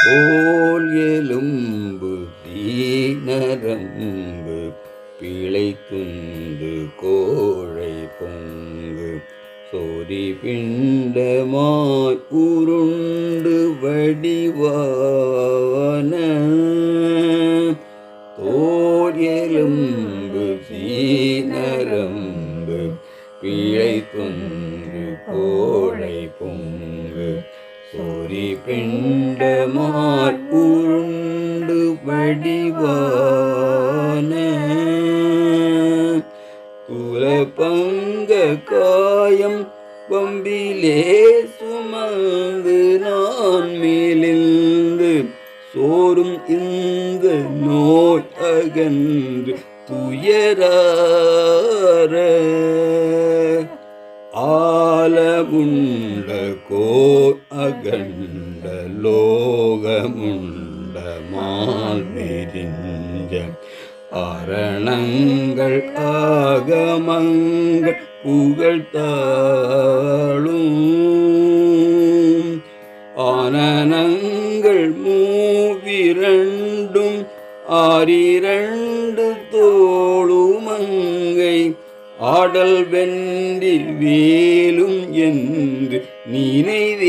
போல் எலும்பு தீனரம்பு பிழை துண்டு கோழை பொங்கு சோதி பிண்டமாய் உருண்டு வடிவான தோல் எலும்பு சீனரம்பு பிழை துண்டு கோழை பொங்கு சோரி பிண்டமாய் உருண்டு வடிவான துலப்பங்க காயம் பம்பிலே சுமந்து நான் மேலிருந்து சோறும் இந்த நோய் அகன்று துயரார ஆலமுண்ட கோர் அகண்ட லோகமுண்ட மால் அரணங்கள் ஆகமங்கள் புகழ்த்தாளும் ஆனனங்கள் மூவிரண்டும் ஆறிரண்டு தோளும். ஆடல் வென்றில் வேலும் என்று நினைவேனோ?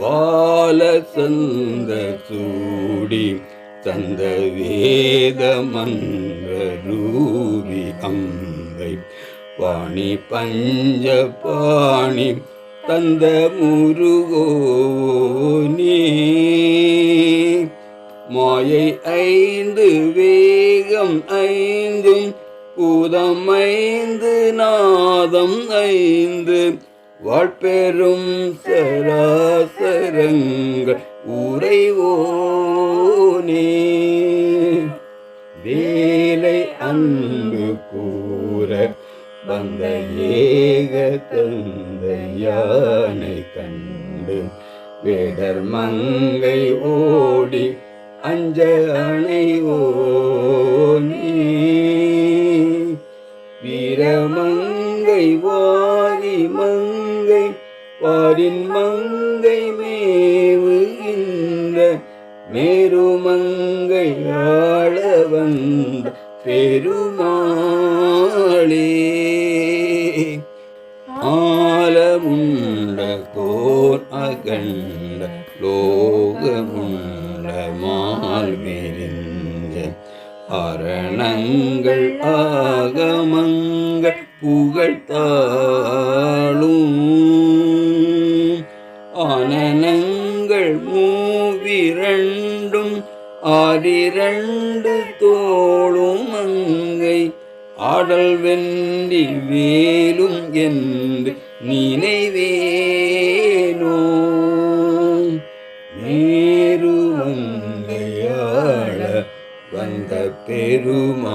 வால சந்த சூடி தந்த வேத மன்ற அம்பை பாணி பஞ்ச பாணி தந்த முருகோனே. மாயை ஐந்து வேகம் ஐந்தும் பூதம் ஐந்து நாதம் ஐந்து. வாழ்பெரும் சராசரங்கள் உரைவோனே வேலை அன்பு கூற வந்த ஏக தந்த யானை கண்டு வேடர் மங்கை ஓடி அஞ்ச அணைவோனே வீரமங்கை வாரி மங்கை வாரின் மங்கை மேவுகின்ற மேருமங்கை ஆள வந்த பெருமாளே. ஆலமுண்ட கோர் அகன் அரணங்கள் ஆகமங்கள் புகழ்த்தாளும். ஆனனங்கள் மூவிரண்டும் ஆறிரண்டு தோளும் அங்கை ஆடல் வெண்டி வேலும் என்று நினைவே வந்தையாள பெருமாளே.